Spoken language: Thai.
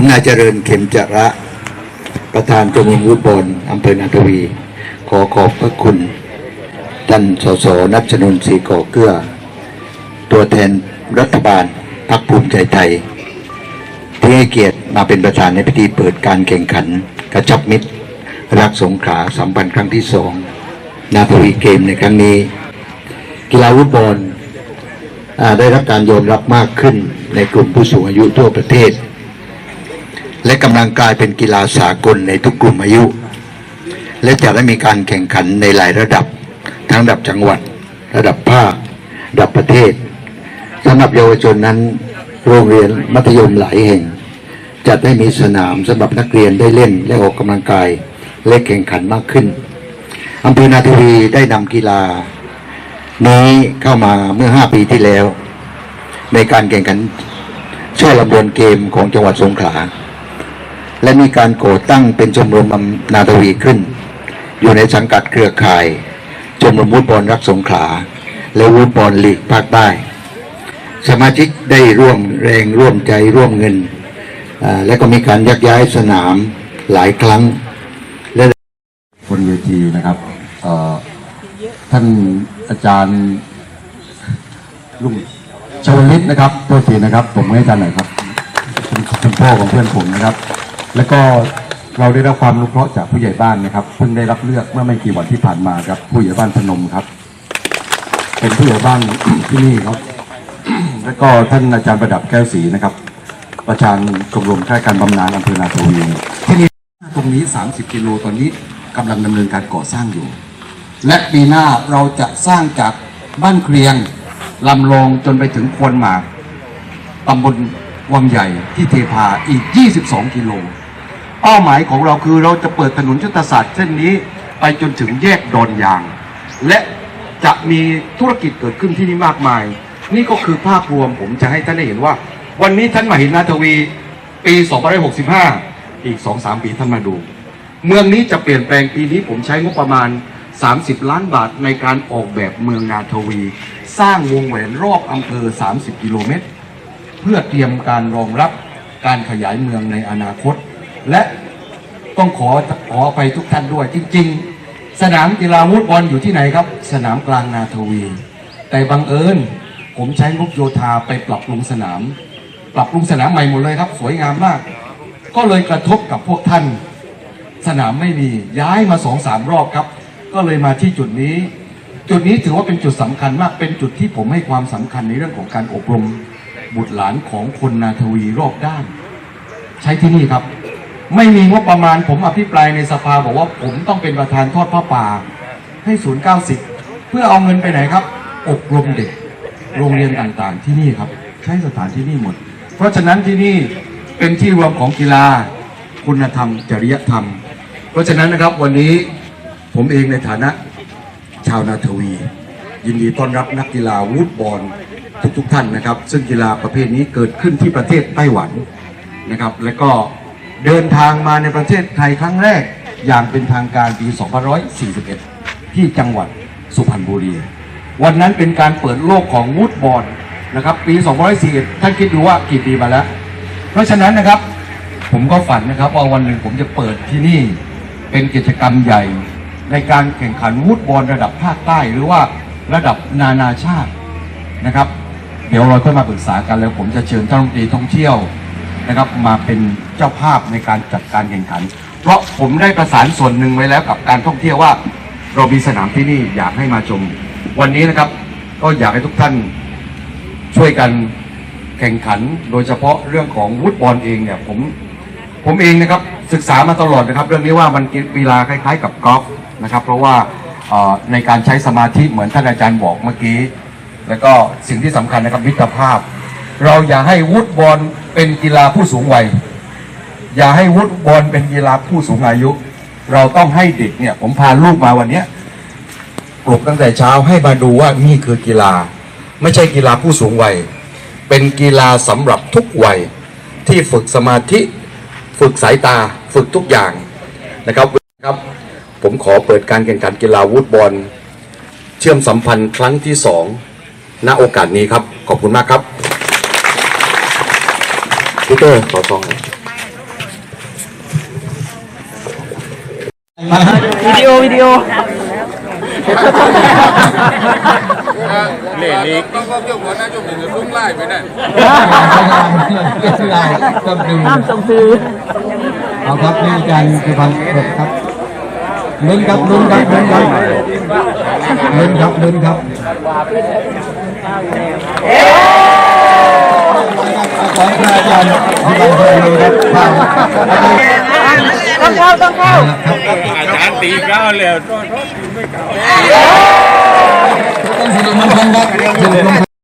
ผมนายเจริญเข็มจระ ประธานชมรมวุฒิบลอำเภอนาทวี ขอขอบพระคุณ ท่านสสนัชนนท์ศรีก่อเกื้อ ตัวแทนรัฐบาลพรรคภูมิใจไทย ที่ให้เกียรติมาเป็นประธานในพิธีเปิดการแข่งขัน กระชับมิตร รักสงขาสัมพันธ์ครั้งที่สองนาทวีเกมในครั้งนี้ กีฬาวุฒิบอลอ่าได้รับการยอมรับมากขึ้นในกลุ่มผู้สูงอายุทั่วประเทศ และกำลังกลายเป็นกีฬาสากลในทุกกลุ่มอายุ และจะได้มีการแข่งขันในหลายระดับ ทั้งระดับจังหวัด ระดับภาคระดับประเทศสำหรับเยาวชนนั้นโรงเรียนมัธยมหลายแห่งจะได้มีสนามสำหรับนักเรียนได้เล่นและออกกำลังกายและแข่งขันมากขึ้นอำเภอนาทวีได้นำกีฬา นี้เข้ามาเมื่อ 5 ปีที่แล้ว ในการแข่งขันช่อลำดวนเกมของจังหวัดสงขลา และมีการก่อตั้งเป็นชมรมนาทวีขึ้น อยู่ในสังกัดเครือข่าย ชมรมวุฒิบอลรักสงขลา และวุฒิบอลลีกภาคใต้ สมาชิกได้ร่วมแรงร่วมใจร่วมเงิน และก็มีการยักย้ายสนามหลายครั้งและบนเวทีนะครับท่านอาจารย์ลุงชวลิตนะครับโทษทีนะครับ ผมให้อาจารย์หน่อยครับเป็นเป็นพ่อของเพื่อนผมนะครับ แล้วก็เราได้รับความรู้เคราะห์จากผู้ใหญ่บ้านนะครับเพิ่งได้รับเลือกเมื่อไม่กี่วันที่ผ่านมาครับ ผู้ใหญ่บ้านพนมครับ เป็นผู้ใหญ่บ้านที่นี่ครับ แล้วก็ท่านอาจารย์ประดับแก้วศรีนะครับ ประธานชมรมข้าราชการบำนาญอำเภอนาทวีที่นี่ตรงนี้ 30 กิโลตอนนี้กำลังดำเนินการก่อสร้างอยู่ และปีหน้าเราจะสร้างจากบ้านเครียงลำลองจนไปถึงควนหมากตำบลวังใหญ่ที่เทพาอีก 22 กิโล เป้าหมายของเราคือเราจะเปิดถนนยุทธศาสตร์เส้นนี้ไปจนถึงแยกดอนยาง และจะมีธุรกิจเกิดขึ้นที่นี่มากมาย นี่ก็คือภาพรวมผมจะให้ท่านได้เห็นว่า วันนี้ท่านมาเห็นนาทวีปี 2565 อีก 2-3 ปีท่านมาดู เมืองนี้จะเปลี่ยนแปลงปีนี้ผมใช้งบประมาณ 30 ล้านบาทในการออกแบบเมืองนาทวี สร้างวงแหวนรอบอำเภอ 30 กิโลเมตร เพื่อเตรียมการรองรับการขยายเมืองในอนาคต และ ต้องขอขอไปทุกท่านด้วย จริง ๆ สนามกีฬาวุฒบอลอยู่ที่ไหนครับ สนามกลางนาทวี แต่บังเอิญผมใช้งบโยธาไปปรับปรุงสนาม ปรับปรุงสนามใหม่หมดเลยครับ สวยงามมาก ก็เลยกระทบกับพวกท่าน สนามไม่มีย้ายมาสองสามรอบครับ ก็เลยมาที่จุดนี้ จุดนี้ถือว่าเป็นจุดสำคัญมากเป็นจุดที่ผมให้ความสำคัญในเรื่องของการอบรมบุตรหลานของคนนาทวีรอบด้าน ใช้ที่นี่ครับ ไม่มีงบประมาณผมอภิปรายในสภาบอกว่าผมต้องเป็นประธานทอดผ้าป่าให้ศูนย์เก้าสิบเพื่อเอาเงินไปไหนครับ อบรมเด็ก โรงเรียนต่างๆที่นี่ครับ ใช้สถานที่นี่หมด เพราะฉะนั้นที่นี่เป็นที่รวมของกีฬาคุณธรรม จริยธรรม เพราะฉะนั้นนะครับวันนี้ผมเองในฐานะ ชาวนาทวี ยินดีต้อนรับนักกีฬาวูดบอลทุกๆท่านนะครับ ซึ่งกีฬาประเภทนี้เกิดขึ้นที่ประเทศไต้หวันนะครับ และก็ เดินทางมาในประเทศไทยครั้งแรกอย่างเป็นทางการปี 2541 ที่จังหวัดสุพรรณบุรี วันนั้นเป็นการเปิดโลกของวูดบอลนะครับ ปี 2541 ท่านคิดดูว่ากี่ปีมาแล้ว เพราะฉะนั้นนะครับ ผมก็ฝันนะครับว่าวันหนึ่งผมจะเปิดที่นี่เป็นกิจกรรมใหญ่ ในการแข่งขันวูดบอลระดับภาคใต้หรือว่าระดับนานาชาตินะครับ เดี๋ยวเราค่อยมาปรึกษากันแล้วผมจะเชิญท่านรัฐมนตรีท่องเที่ยว นะครับมาเป็นเจ้าภาพในการจัดการแข่งขัน เพราะผมได้ประสานส่วนหนึ่งไว้แล้วกับการท่องเที่ยวว่า เรามีสนามที่นี่อยากให้มาชม วันนี้นะครับก็อยากให้ทุกท่านช่วยกันแข่งขัน โดยเฉพาะเรื่องของวุฒิบอลเองเนี่ยผมผมเองนะครับศึกษามาตลอดนะครับ เรื่องนี้ว่ามันกีฬาคล้าย ๆ กับกอล์ฟนะครับ เพราะว่าในการใช้สมาธิเหมือนท่านอาจารย์บอกเมื่อกี้ แล้วก็สิ่งที่สำคัญนะครับมิตรภาพ เราอย่าให้วุฒิบอลเป็นกีฬาผู้สูงวัย อย่าให้วุฒิบอลเป็นกีฬาผู้สูงอายุ เราต้องให้เด็กเนี่ย ผมพาลูกมาวันเนี้ยปลุกตั้งแต่เช้าให้มาดูว่านี่คือกีฬา ไม่ใช่กีฬาผู้สูงวัย เป็นกีฬาสำหรับทุกวัย ที่ฝึกสมาธิ ฝึกสายตาฝึกทุกอย่างนะครับครับ ผมขอเปิดการแข่งขันกีฬาวูดบอล เชื่อมสัมพันธ์ครั้งที่สองณโอกาสนี้ครับ ขอบคุณมากครับ พี่เตอร์ขอซองวิดีโอวิดีโอเล่นอีกต้องก็เกี่ยวหัวหน้าจุ่มหนึ่งซุ้งไล่ไปนั่นก็คือไล่ก็คือห้ามส่งซื้อเอาครับนี่การคือพันครับลุ้นครับลุ้นครับลุ้นครับลุ้นครับลุ้นครับ ขอพระอาจารย์สุพรรณเปิดเลยครับข้าวอาจารย์ต้องเข้าต้องเข้าอาจารย์ตีก้าวแล้วต้องสิริมงคลครับสิริมงคล